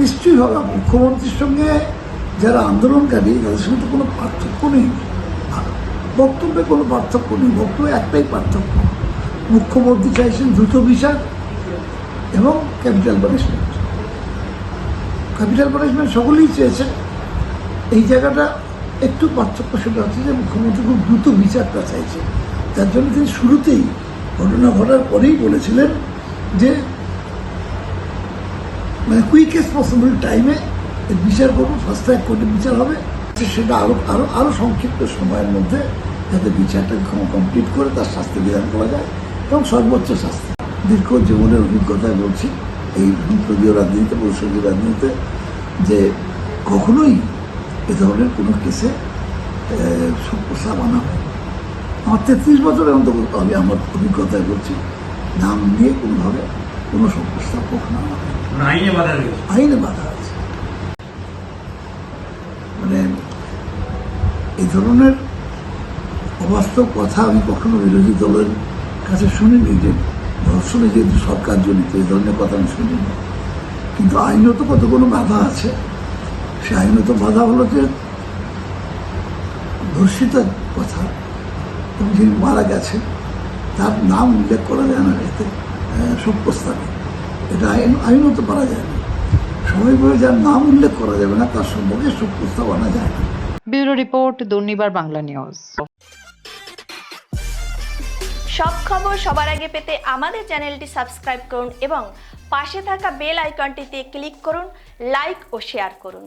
নিশ্চয়ই হবে। মুখ্যমন্ত্রীর সঙ্গে যারা আন্দোলনকারী, তাদের সঙ্গে তো কোনো পার্থক্য নেই। বক্তব্যে কোনো পার্থক্য নেই। বক্তব্য একটাই পার্থক্য। মুখ্যমন্ত্রী চাইছেন দ্রুত বিচার এবং ক্যাপিটাল পানিশমেন্ট। ক্যাপিটাল পানিশমেন্ট সকলেই চেয়েছেন এই জায়গাটা একটু পার্থক্য সেটা হচ্ছে যে মুখ্যমন্ত্রী খুব দ্রুত বিচারটা চাইছে। তার জন্য তিনি শুরুতেই ঘটনা ঘটার পরেই বলেছিলেন যে মানে কুইকেস্ট পসিবল টাইমে বিচার করব ফার্স্ট ট্র্যাক কোর্টে বিচার হবে। সেটা আরও আরও আরও সংক্ষিপ্ত সময়ের মধ্যে যাতে বিচারটা কমপ্লিট করে তার শাস্তি বিধান করা যায় এবং সর্বোচ্চ শাস্তি। দীর্ঘ জীবনের অভিজ্ঞতায় বলছি, এই সংসদীয় রাজনীতিতে পরিষদীয় রাজনীতিতে যে কখনোই এ ধরনের কোনো কেসে সুপ্রস্তাব আনা হয় আমার তেত্রিশ বছরের অন্তত আমি আমার অভিজ্ঞতায় বলছি, নাম নিয়ে কোনোভাবে কোনো কখনো আনা মানে আইনে বাধা আইনে বাধা আছে। মানে এই ধরনের অবাস্তব কথা আমি কখনো বিরোধী দলের কাছে শুনিনি যে ধর্ষণে যেহেতু সরকার জড়িত এই ধরনের কথা আমি শুনিনি। কিন্তু আইনত কত কোনো বাধা আছে। সে আইনত বাধা হলো যে ধর্ষিতার কথা। এবং যিনি মারা গেছে তার নাম উল্লেখ করা যায় না এতে। আহ, এটা আইন আইনত পারা যায় না। সবাই বলে যার নাম উল্লেখ করা যাবে না তার সম্পর্কে আনা যায় না। Bureau report Durnibar Bangla news. সব খবর সবার আগে পেতে আমাদের চ্যানেলটি সাবস্ক্রাইব করুন এবং পাশে থাকা বেল আইকনটিতে ক্লিক করুন লাইক ও শেয়ার করুন।